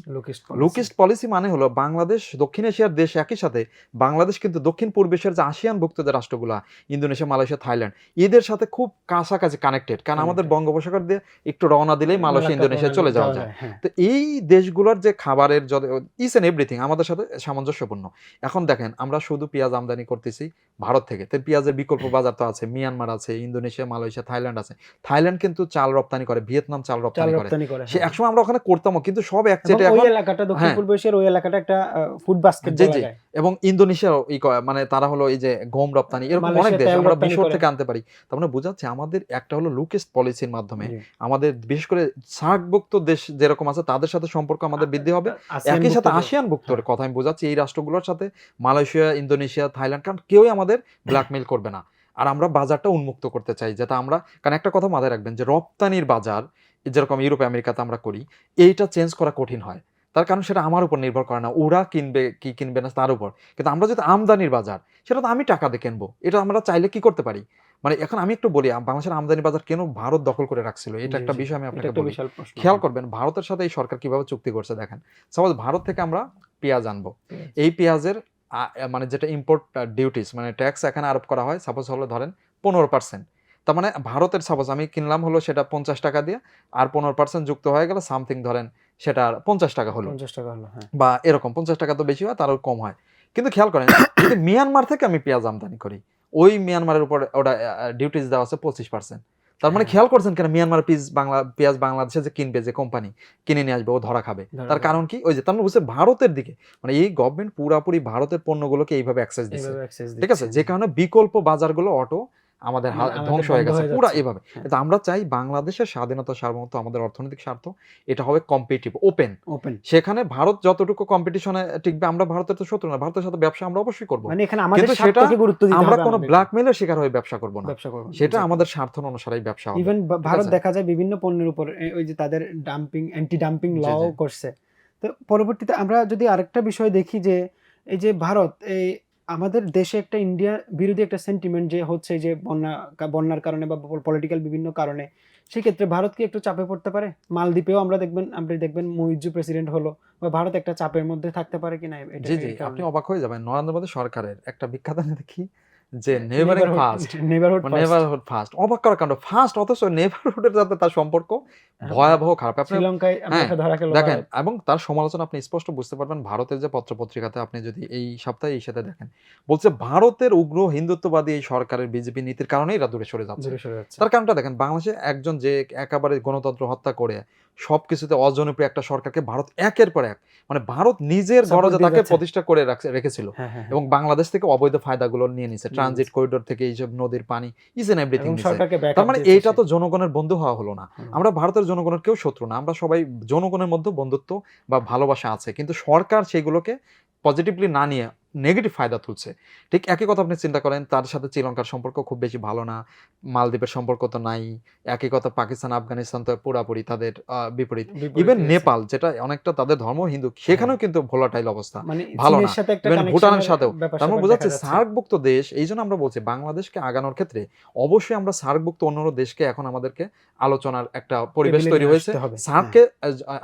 লুকিস্ট পলিসি। মানে হলো বাংলাদেশ দক্ষিণ এশিয়ার দেশ একই সাথে বাংলাদেশ কিন্তু দক্ষিণ পূর্ব এশিয়ার যে আসিয়ানভুক্ত যে রাষ্ট্রগুলা ইন্দোনেশিয়া মালয়েশিয়া থাইল্যান্ড এদের সাথে খুব কাছাকাছি কানেক্টেড কারণ আমাদের বঙ্গোপসাগর দিয়ে একটু রওনা দিলেই মালয়েশিয়া ইন্দোনেশিয়া চলে যাওয়া যায়। হ্যাঁ। তো এই দেশগুলোর যে খাবারের ইস এন্ড এভরিথিং আমাদের সাথে সামঞ্জস্যপূর্ণ। এখন দেখেন আমরা শুধু পেঁয়াজ আমদানি করতেছি ভারত থেকে। তো পেঁয়াজের বিকল্প বাজার তো আছে মিয়ানমার আছে ইন্দোনেশিয়া মালয়েশিয়া থাইল্যান্ড আছে। থাইল্যান্ড কিন্তু চাল রপ্তানি করে ভিয়েতনাম চাল চাল রপ্তানি করে সে হ্যাঁ। একসময় আমরা ওখানে করতামও কিন্তু সব এক চেটে ওই এলাকাটা দক্ষিণ হ্যাঁ। পূর্ব এশিয়ার ওই এলাকাটা একটা ফুড বাস্কেট জি, জি। এবং ইন্দোনেশিয়া ই মানে তারা হলো এই যে গম রপ্তানি এরকম অনেক দেশ আমরা বিশ্বর থেকে আনতে পারি। তার মানে বোঝাচ্ছে আমাদের একটা হলো লুকেস্ট পলিসির মাধ্যমে আমাদের বিশেষ করে সার্কভুক্ত দেশ যেরকম আছে তাদের সাথে সম্পর্ক আমাদের বৃদ্ধি হবে। একই সাথে ভুক্ত আসিয়ান ভুক্তর কথা আমি বোঝাচ্ছি এই রাষ্ট্রগুলোর সাথে মালয়েশিয়া ইন্দোনেশিয়া থাইল্যান্ড কারণ কেউই আমাদের ব্ল্যাকমেল করবে না। আর আমরা বাজারটা উন্মুক্ত করতে চাই যাতে আমরা কারণ একটা কথা মাথায় রাখবেন যে রপ্তানির বাজার যেরকম ইউরোপ আমেরিকাতে আমরা করি এইটা চেঞ্জ করা কঠিন হয়। তার কারণ সেটা আমার উপর নির্ভর করে না। ওরা কিনবে কি কিনবে না তার উপর। কিন্তু আমরা যদি আমদানির বাজার সেটা তো আমি টাকা দিয়ে কিনবো। এটা আমরা চাইলে কি করতে পারি? মানে এখন আমি একটু বলি বাংলাদেশের আমদানি বাজার কেন ভারত দখল করে রাখছিল? এটা একটা বিষয় আমি আপনাকে বলি। খেয়াল করবেন ভারতের সাথে এই সরকার কীভাবে চুক্তি করছে দেখেন। সাপোজ ভারত থেকে আমরা পেঁয়াজ আনব। এই পেঁয়াজের মানে যেটা ইম্পোর্ট ডিউটিস মানে ট্যাক্স এখানে আরোপ করা হয় সাপোজ হলো ধরেন পনেরো পার্সেন্ট তার মানে ভারতের সাপোজ আমি কিনলাম হলো সেটা পঞ্চাশ টাকা দিয়ে আর পনেরো পার্সেন্ট যুক্ত হয়ে গেল সামথিং ধরেন সেটা পঞ্চাশ টাকা হলো। পঞ্চাশ টাকা হলো হ্যাঁ। বা এরকম পঞ্চাশ টাকা তো বেশি হয় তারও কম হয়। কিন্তু খেয়াল করেন যদি মিয়ানমার থেকে আমি পেঁয়াজ আমদানি করি ওই মিয়ানমারের উপর ওটা ডিউটিস দেওয়া আছে পঁচিশ পার্সেন্ট তার মানে হ্যাঁ। খেয়াল করছেন কেন মিয়ানমার পিস বাংলা পেঁয়াজ বাংলাদেশে যে কিনবে যে কোম্পানি কিনে নিয়ে আসবে ও ধরা খাবে। তার কারণ কি? ওই যে তার মানে বুঝছে ভারতের দিকে মানে এই গভর্নমেন্ট পুরাপুরি ভারতের পণ্যগুলোকে এইভাবে অ্যাক্সেস দিচ্ছে ঠিক আছে? যে কারণে বিকল্প বাজারগুলো অটো আমাদের ধ্বংস হয়ে গেছে। পুরা এভাবে। হ্যাঁ। আমরা চাই বাংলাদেশের স্বাধীনতা সার্বভৌমত্ব আমাদের অর্থনৈতিক স্বার্থ এটা হবে কম্পিটিটিভ ওপেন ওপেন সেখানে ভারত যতটুকু কম্পিটিশনে টিকবে আমরা ভারতের তো শত্রু না ভারতের সাথে ব্যবসা আমরা অবশ্যই করব। মানে এখানে আমাদের কিন্তু সেটা স্বার্থকে গুরুত্ব দিতে আমরা কোনো। ব্ল্যাকমেলের শিকার হয়ে ব্যবসা করব না। ব্যবসা করব সেটা আমাদের স্বার্থ অনুসারেই ব্যবসা হবে। ইভেন ভারত দেখা যায় বিভিন্ন পণ্যের উপর ওই যে তাদের ডাম্পিং অ্যান্টি ডাম্পিং ল করছে। তো পরবর্তীতে আমরা যদি আরেকটা বিষয় দেখি যে এই যে ভারত এই আমাদের দেশে একটা ইন্ডিয়া বিরোধী একটা সেন্টিমেন্ট যে হচ্ছে যে বন্যা বন্যার কারণে বা পলিটিক্যাল বিভিন্ন কারণে সেক্ষেত্রে ভারত কি একটু চাপে পড়তে পারে? মালদ্বীপেও আমরা দেখবেন আপনি দেখবেন মুইজু প্রেসিডেন্ট হলো বা ভারত একটা চাপের মধ্যে থাকতে পারে কিনা জি জি আপনি অবাক হয়ে যাবেন। নরেন্দ্র মোদী সরকারের একটা বিখ্যাত নেতা কি যে নেভারিং ফাস্ট নেভারহুড ফার্স্ট অবাক করার কাণ্ড। ফার্স্ট অথচ নেভারহুডের সাথে তার সম্পর্ক ভয়াবহ খারাপ। আপনি হ্যাঁ, দেখেন এবং তার সমালোচনা আপনি স্পষ্ট বুঝতে পারবেন। ভারতের যে পত্র পত্রিকাতে আপনি যদি এই সপ্তাহে এই সাথে দেখেন বলছে ভারতের উগ্র হিন্দুত্ববাদী এই সরকারের বিজেপি নীতির কারণে এরা দূরে সরে যাচ্ছে। তার কারণটা দেখেন বাংলাদেশে একজন যে একেবারে গণতন্ত্র হত্যা করে সবকিছুতে অজনপ্রিয় একটা সরকারকে ভারত একের পর এক মানে ভারত নিজের গরজে তাকে প্রতিষ্ঠা করে রাখছে- রেখেছিল। হ্যাঁ হ্যাঁ এবং বাংলাদেশ থেকে অবৈধ ফায়দাগুলো নিয়ে নিছে। ট্রানজিট করিডোর থেকে এইসব নদীর পানি ইজ এন এভরিথিং তার মানে এইটা তো জনগণের বন্ধু হওয়া হলো না। আমরা ভারতের জনগণের কেউ শত্রু না আমরা সবাই জনগণের মধ্যে বন্ধুত্ব বা ভালোবাসা আছে। কিন্তু সরকার সেগুলোকে পজিটিভলি না নিয়ে নেগেটিভ ফায়দা তুলছে ঠিক একই কথা আপনি চিন্তা করেন তার সাথে শ্রীলঙ্কার সম্পর্ক খুব বেশি ভালো না মালদ্বীপের সম্পর্ক তো নাই একই কথা পাকিস্তান আফগানিস্তান তো পুরাপুরি তাদের বিপরীত ইভেন নেপাল যেটা অনেকটা তাদের ধর্ম হিন্দু সেখানেও কিন্তু ভোলাটাইল অবস্থা মানে ভালো না। ভুটানের সাথেও। ব্যাপার তার মানে বোঝাচ্ছে। সার্কভুক্ত দেশ এই জন্য আমরা বলছি বাংলাদেশকে আগানোর ক্ষেত্রে অবশ্যই আমরা সার্কভুক্ত অন্য দেশকে এখন আমাদেরকে আলোচনার একটা পরিবেশ তৈরি হয়েছে। সার্ককে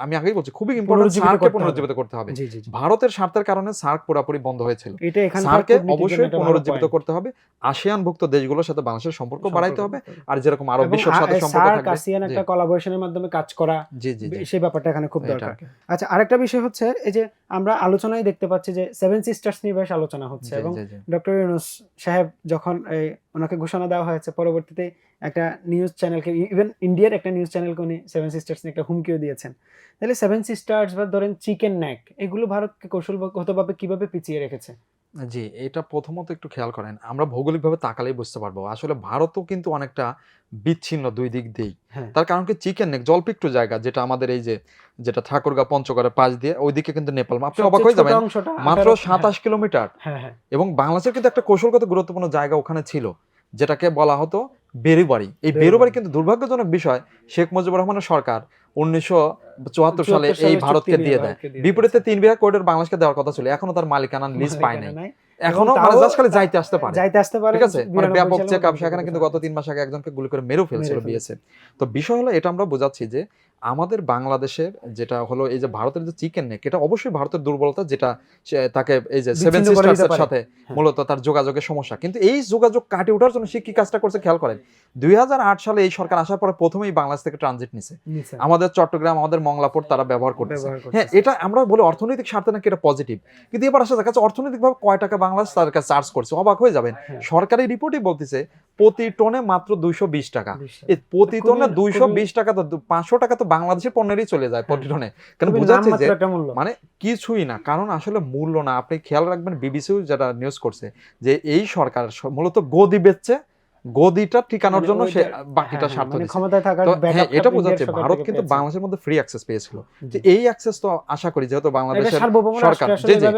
আমি আগেই বলছি খুবই ইম্পর্টেন্ট সার্ককে করতে হবে। পুনরুজ্জীবিত করতে হবে ভারতের স্বার্থের কারণে সার্ক পুরাপুরি বন্ধ হয়েছিল। জন্য অবশ্যই পুনরুজ্জীবিত। করতে হবে। আসিয়ানভুক্ত দেশগুলোর সাথে বাংলাদেশের সম্পর্ক বাড়াইতে হবে আর যেরকম আরব বিশ্বের সাথে সম্পর্ক সার্ক, থাকবে। আসিয়ান একটা কোলাবোরেশনের মাধ্যমে কাজ করা জি জি জি। সেই ব্যাপারটা এখানে খুব দরকার। আচ্ছা আরেকটা বিষয় হচ্ছে এই যে আমরা আলোচনায় দেখতে পাচ্ছি যে সেভেন সিস্টার্স নিয়ে বেশ আলোচনা হচ্ছে এবং। ডক্টর ইউনুস সাহেব যখন এই ওনাকে ঘোষণা দেওয়া হয়েছে পরবর্তীতে একটা নিউজ চ্যানেলকে ইভেন ইন্ডিয়ার একটা নিউজ চ্যানেলকে উনি সেভেন সিস্টার্স নিয়ে একটা হুমকিও দিয়েছেন তাহলে সেভেন সিস্টার্স বা ধরেন চিকেন ন্যাক এগুলো ভারতকে কৌশলগতভাবে কীভাবে পিছিয়ে রেখেছে জি এটা প্রথমত একটু খেয়াল করেন আমরা ভৌগোলিকভাবে তাকালেই বুঝতে পারব। আসলে ভারতও কিন্তু অনেকটা বিচ্ছিন্ন দুই দিক দিয়েই। হ্যাঁ। তার কারণ কি? চিকেন নেক জলপিকটু জায়গা যেটা আমাদের এই যে যেটা ঠাকুরগা পঞ্চগড়ের পাশ দিয়ে ওইদিকে কিন্তু নেপাল। আপনি অবাক হয়ে যাবেন মাত্র সাতাশ কিলোমিটার। হ্যাঁ হ্যাঁ। এবং বাংলাদেশের কিন্তু একটা কৌশলগত গুরুত্বপূর্ণ জায়গা ওখানে ছিল যেটাকে বলা হতো বেরুবাড়ি। এই। বেরুবাড়ি কিন্তু দুর্ভাগ্যজনক বিষয় শেখ মুজিবুর রহমানের সরকার উনিশশো চুয়াত্তর সালে এই ভারতকে দিয়ে দেয়। বিপরীতে তিন বিঘা কোর্টের বাংলাদেশকে দেওয়ার কথা ছিল। এখনও তার মালিকানা লিজ পায় নাই। এখনও মানে জাস্ট খালি যাইতে আসতে পারে। যাইতে আসতে পারে ঠিক আছে? মানে ব্যাপক সালের চেক আপ সেখানে কিন্তু গত তিন মাস আগে একজনকে গুলি করে মেরেও ফেলছিল। বিএসএফ তো বিষয় হলো এটা আমরা বোঝাচ্ছি যে আমাদের বাংলাদেশের যেটা হলো এই যে ভারতের যে চিকেন নেক এটা অবশ্যই ভারতের দুর্বলতা যেটা তাকে এই যে সেভেন সিস্টার্সের সাথে হ্যাঁ। মূলত তার যোগাযোগের সমস্যা। কিন্তু এই যোগাযোগ কাটিয়ে ওঠার জন্য সে কি কাজটা করছে খেয়াল করেন? দুই সালে এই সরকার আসার পরে প্রথমেই বাংলাদেশ থেকে ট্রানজিট নিছে। আমাদের চট্টগ্রাম আমাদের মংলাপুর তারা ব্যবহার করতেছে। হ্যাঁ এটা আমরা বলি অর্থনৈতিক স্বার্থে নাকি এটা পজিটিভ কিন্তু এবার আসা কাছে অর্থনৈতিকভাবে কয় টাকা বাংলাদেশ তার কাছে চার্জ করছে? অবাক হয়ে যাবেন। হ্যাঁ। সরকারি রিপোর্টই বলতেছে প্রতি টনে মাত্র দুইশো বিশ টাকা। এই প্রতি টনে দুইশো টাকা তো পাঁচশো টাকা তো বাংলাদেশের পণ্যেরই চলে যায় পর্যটনে কারণ কেন বোঝাচ্ছে যে। মানে কিছুই না কারণ আসলে মূল্য না। আপনি খেয়াল রাখবেন বিবিসিও যেটা নিউজ করছে যে এই সরকার মূলত গদি বেচছে গদিটা ঠিকানোর মানে জন্য সে বাকিটা হ্যাঁ, স্বার্থ মানে। ক্ষমতায় থাকার হ্যাঁ এটা বোঝাচ্ছে ভারত কিন্তু বাংলাদেশের মধ্যে ফ্রি অ্যাক্সেস পেয়েছিল যে এই অ্যাক্সেস তো আশা করি যেহেতু বাংলাদেশের সরকার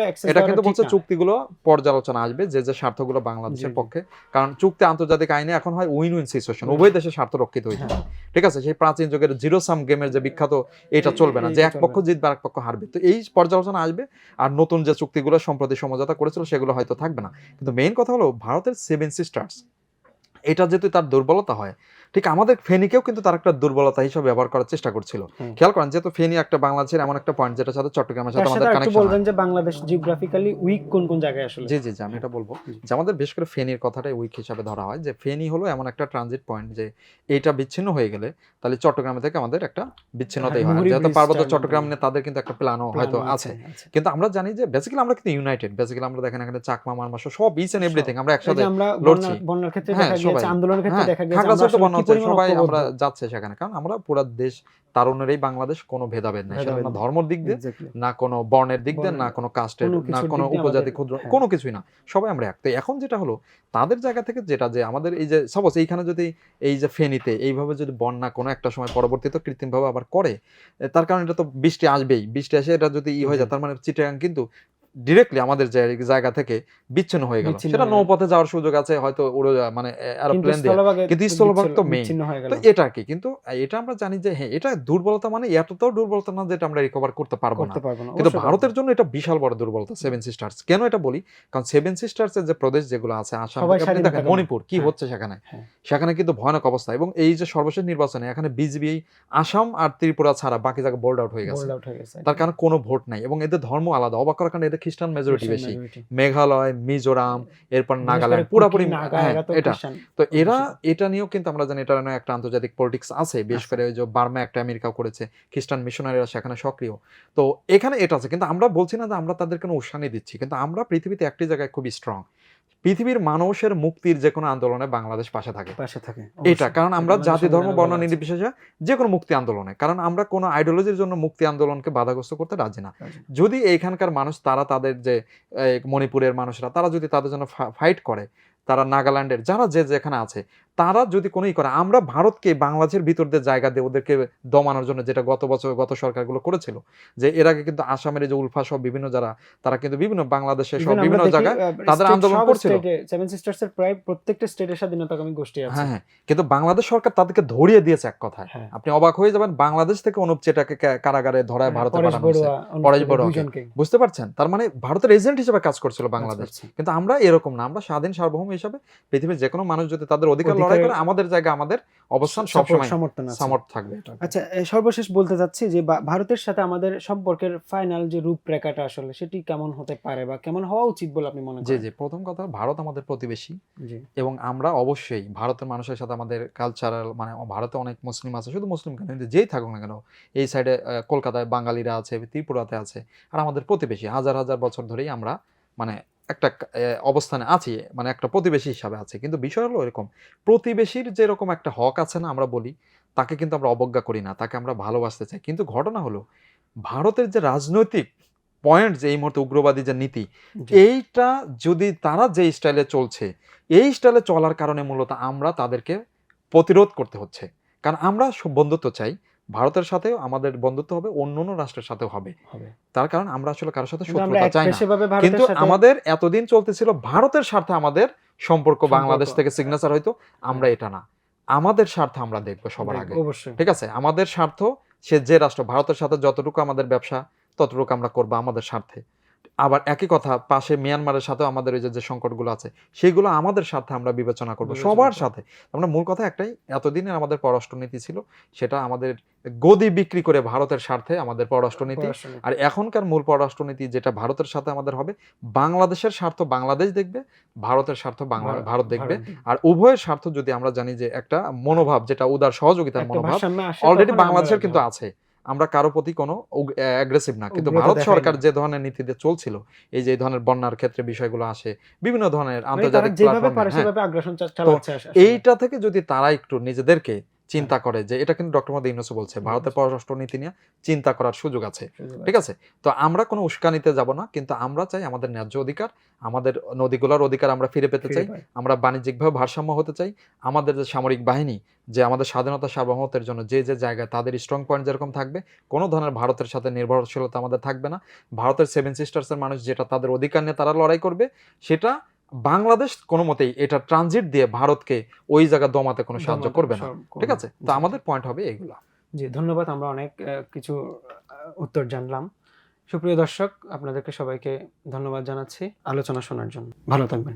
access এটা কিন্তু বলছে চুক্তিগুলো পর্যালোচনা আসবে যে যে স্বার্থগুলো বাংলাদেশের। পক্ষে কারণ চুক্তি আন্তর্জাতিক আইনে এখন হয় উইন উইন সিচুয়েশন উভয় দেশের স্বার্থ রক্ষিত হয়েছে হ্যাঁ। ঠিক আছে সেই প্রাচীন যুগের জিরো সাম গেমের যে বিখ্যাত এটা চলবে না যে এক পক্ষ। জিতবে এক পক্ষ হারবে তো এই পর্যালোচনা আসবে আর নতুন যে চুক্তিগুলো সম্প্রতি সমঝোতা করেছিল সেগুলো হয়তো থাকবে না কিন্তু মেইন কথা হলো ভারতের সেভেন সিস্টার্স এটা যেহেতু তার দুর্বলতা হয় ঠিক আমাদের ফেনীকেও কিন্তু তার একটা দুর্বলতা হিসেবে ব্যবহার করার চেষ্টা করছিল। খেয়াল করেন যেহেতু ফেনী একটা বাংলাদেশের এমন একটা পয়েন্ট যেটা সাথে চট্টগ্রামের সাথে আমাদের কানেকশন বলবেন যে বাংলাদেশ জিওগ্রাফিক্যালি উইক কোন কোন জায়গায় আসলে? জি জি জি আমি এটা বলব যে আমাদের বেশ করে ফেনীর কথাটাই উইক হিসাবে ধরা হয় যে ফেনী হলো এমন একটা ট্রানজিট পয়েন্ট যে এটা বিচ্ছিন্ন হয়ে গেলে তাহলে চট্টগ্রাম থেকে আমাদের একটা বিচ্ছিন্নতাই হয় যেহেতু পার্বত্য চট্টগ্রাম নিয়ে তাদের কিন্তু একটা প্ল্যানও হয়তো আছে। কিন্তু আমরা জানি যে বেসিক্যালি আমরা কিন্তু ইউনাইটেড বেসিক্যালি আমরা দেখেন এখানে চাকমা মারমাস সব ইচ এন্ড এভরিথিং আমরা একসাথে লড়ছি। বন্যার- ক্ষেত্রে হ্যাঁ, দেখা সবাই। আন্দোলনের ক্ষেত্রে হ্যাঁ, দেখা গেছে সবাই। আমরা যাচ্ছে সেখানে। কারণ আমরা পুরো দেশ তারুণেরই বাংলাদেশ কোনো ভেদাভেদ নাই। না ধর্মের দিক দিয়ে না কোনো বর্ণের দিক দিয়ে না কোনো কাস্টের না কোনো উপজাতি ক্ষুদ্র হ্যাঁ। কোনো কিছুই না। সবাই আমরা এক। তো এখন যেটা হলো তাদের জায়গা থেকে যেটা যে আমাদের এই যে সাপোজ এইখানে যদি এই যে ফেনীতে এইভাবে যদি বন্যা কোনো একটা সময় পরবর্তীতে কৃত্রিমভাবে আবার করে তার কারণে এটা তো বৃষ্টি আসবেই। বৃষ্টি আসে এটা যদি ই হয়ে যায় তার মানে চিটাগাং কিন্তু ডিরেক্টলি আমাদের জায়গা থেকে বিচ্ছিন্ন হয়ে গেল। সেটা নৌপথে যাওয়ার সুযোগ আছে হয়তো উড়ো মানে এরোপ্লেন দিয়ে। কিন্তু স্থলভাগ তো গেল। তো এটা কি? কিন্তু এটা আমরা জানি যে হ্যাঁ এটা দুর্বলতা মানে এতটাও দুর্বলতা না যেটা আমরা রিকভার করতে পারব না। কিন্তু ভারতের জন্য এটা বিশাল বড় দুর্বলতা সেভেন সিস্টার্স কেন এটা বলি? কারণ সেভেন সিস্টার্স এর যে প্রদেশ যেগুলো আছে আসাম মণিপুর কি হ্যাঁ। হচ্ছে সেখানে? হ্যাঁ। সেখানে কিন্তু ভয়ানক অবস্থা। এবং এই যে সর্বশেষ নির্বাচনে এখানে বিজেপি আসাম আর ত্রিপুরা ছাড়া বাকি জায়গা বোল্ড আউট হয়ে গেছে। হয়ে গেছে। তার কারণে কোনো ভোট নাই। এবং এদের ধর্ম আলাদা। অবাক করার কারণে এদের খ্রিস্টান মেজরিটি বেশি। মেঘালয় মিজোরাম এরপর নাগাল্যান্ড পুরোপুরি হ্যাঁ এটা তো এরা এটা নিয়েও কিন্তু আমরা জানি এটা একটা আন্তর্জাতিক পলিটিক্স আছে। বিশেষ করে ওই যে বার্মা একটা আমেরিকা করেছে খ্রিস্টান মিশনারিরা সেখানে সক্রিয়। তো এখানে এটা আছে। কিন্তু আমরা বলছি না যে আমরা তাদের কোনো উৎসাহ দিচ্ছি। কিন্তু আমরা পৃথিবীতে একটি জায়গায় খুবই স্ট্রং পৃথিবীর মানুষের মুক্তির যে কোনো আন্দোলনে বাংলাদেশ পাশে থাকে। পাশে থাকে এটা কারণ আমরা জাতি ধর্ম বর্ণ নির্বিশেষে যে কোনো মুক্তি আন্দোলনে কারণ আমরা কোনো আইডিওলজির জন্য মুক্তি আন্দোলনকে বাধাগ্রস্ত করতে রাজি না। যদি এখানকার মানুষ তারা তাদের যে মণিপুরের মানুষরা তারা যদি তাদের জন্য ফাইট করে তারা নাগাল্যান্ডের যারা যে যেখানে আছে তারা যদি কোনোই করে আমরা ভারতকে বাংলাদেশের ভিতর দিয়ে জায়গা দিয়ে ওদেরকে দমানোর জন্য যেটা গত বছর গত সরকারগুলো করেছিল যে এর আগে কিন্তু আসামের যে উলফা সব বিভিন্ন যারা তারা কিন্তু বিভিন্ন বাংলাদেশে সব বিভিন্ন জায়গায় তাদের আন্দোলন করছিল। Seven Sisters এর প্রায় প্রত্যেকটা স্টেটের স্বাধীনতাকামী গোষ্ঠী আছে। হ্যাঁ হ্যাঁ কিন্তু বাংলাদেশ সরকার তাদেরকে ধরিয়ে দিয়েছে এক কথায়। হ্যাঁ। আপনি অবাক হয়ে যাবেন বাংলাদেশ থেকে অনুপ চেটাকে কারাগারে ধরায় ভারতে পরেশ পাঠানো হয়েছে। পরেশ। দুইজনকে বুঝতে পারছেন? তার মানে ভারতের এজেন্ট হিসেবে কাজ করছিল বাংলাদেশ। কিন্তু আমরা এরকম না আমরা স্বাধীন সার্বভৌম হিসাবে পৃথিবীর যে কোনো মানুষ যদি তাদের অধিকার লড়াই করে আমাদের জায়গা আমাদের অবস্থান সবসময় সমর্থন আছে। সামর্থ্য থাকবে আচ্ছা সর্বশেষ বলতে চাচ্ছি যে ভারতের সাথে আমাদের সম্পর্কের ফাইনাল যে রূপরেখাটা আসলে সেটি কেমন হতে পারে বা কেমন হওয়া উচিত বলে আপনি মনে করেন? জি। প্রথম কথা ভারত আমাদের প্রতিবেশী এবং আমরা অবশ্যই ভারতের মানুষের সাথে আমাদের কালচারাল মানে ভারতে অনেক মুসলিম আছে শুধু মুসলিম কেন কিন্তু যেই থাকুক না কেন এই সাইডে কলকাতায় বাঙালিরা আছে ত্রিপুরাতে আছে আর আমাদের প্রতিবেশী হাজার হাজার বছর ধরেই আমরা মানে একটা অবস্থানে আছি মানে একটা প্রতিবেশী হিসাবে আছে। কিন্তু বিষয় হলো এরকম প্রতিবেশীর যেরকম একটা হক আছে না আমরা বলি তাকে কিন্তু আমরা অবজ্ঞা করি না তাকে আমরা ভালোবাসতে চাই। কিন্তু ঘটনা হলো ভারতের যে রাজনৈতিক পয়েন্ট যে এই মুহূর্তে উগ্রবাদী যে নীতি এইটা যদি তারা যে স্টাইলে চলছে এই স্টাইলে চলার কারণে মূলত আমরা তাদেরকে প্রতিরোধ করতে হচ্ছে। কারণ আমরা সব বন্ধুত্ব চাই ভারতের সাথেও আমাদের বন্ধুত্ব হবে অন্য অন্য রাষ্ট্রের সাথেও হবে। তার কারণ আমরা আসলে কারোর সাথে শত্রুতা চাই না। কিন্তু আমাদের এতদিন চলতেছিল ভারতের স্বার্থে আমাদের সম্পর্ক সম্পর্ক। বাংলাদেশ থেকে সিগনেচার হয়তো আমরা এটা না। আমাদের স্বার্থ আমরা দেখব সবার আগে। ঠিক আছে? আমাদের স্বার্থ সে যে রাষ্ট্র ভারতের সাথে যতটুকু আমাদের ব্যবসা ততটুকু আমরা করব আমাদের স্বার্থে। আবার একই কথা পাশে মিয়ানমারের সাথেও আমাদের ওই যে সংকটগুলো আছে সেগুলো আমাদের স্বার্থে আমরা বিবেচনা করব সবার সাথে। আমরা মূল কথা একটাই এতদিনের আমাদের পররাষ্ট্রনীতি ছিল সেটা আমাদের গদি বিক্রি করে ভারতের স্বার্থে আমাদের পররাষ্ট্রনীতি। আর এখনকার মূল পররাষ্ট্রনীতি যেটা ভারতের সাথে আমাদের হবে বাংলাদেশের স্বার্থ বাংলাদেশ দেখবে ভারতের স্বার্থ বাংলা ভারত- ভারত দেখবে। আর উভয়ের স্বার্থ যদি আমরা জানি যে একটা মনোভাব যেটা উদার সহযোগিতার মনোভাব অলরেডি বাংলাদেশের কিন্তু আছে। আমরা কারও প্রতি কোনো অ্যাগ্রেসিভ না। কিন্তু ভারত সরকার যে ধরনের নীতিতে চলছিল এই যে ধরনের বন্যার ক্ষেত্রে বিষয়গুলো আসে বিভিন্ন ধরনের মানে আন্তর্জাতিক হ্যাঁ। এইটা থেকে যদি তারা একটু নিজেদেরকে চিন্তা করে যে এটা কিন্তু ডক্টর মোদী ইউনুস বলছে ভারতের পররাষ্ট্র নীতি নিয়ে চিন্তা করার সুযোগ আছে। ঠিক আছে? তো আমরা কোনো উস্কানিতে যাব না কিন্তু আমরা চাই আমাদের ন্যায্য অধিকার আমাদের নদীগুলোর অধিকার আমরা ফিরে পেতে চাই আমরা বাণিজ্যিকভাবে ভারসাম্য হতে চাই আমাদের যে সামরিক বাহিনী যে আমাদের স্বাধীনতা সার্বভৌমত্বের জন্য যে যে জায়গায় তাদের স্ট্রং পয়েন্ট যেরকম থাকবে কোনো ধরনের ভারতের সাথে নির্ভরশীলতা আমাদের থাকবে না। ভারতের সেভেন সিস্টার্সের মানুষ যেটা তাদের অধিকার নিয়ে তারা লড়াই করবে সেটা বাংলাদেশ কোনো মতেই এটা ট্রানজিট দিয়ে ভারতকে ওই জায়গা দমাতে কোনো সাহায্য করবে না। ঠিক আছে? তো আমাদের পয়েন্ট হবে এগুলা জি ধন্যবাদ। আমরা অনেক কিছু উত্তর জানলাম। সুপ্রিয় দর্শক আপনাদেরকে সবাইকে ধন্যবাদ জানাচ্ছি আলোচনা শোনার জন্য। ভালো থাকবেন।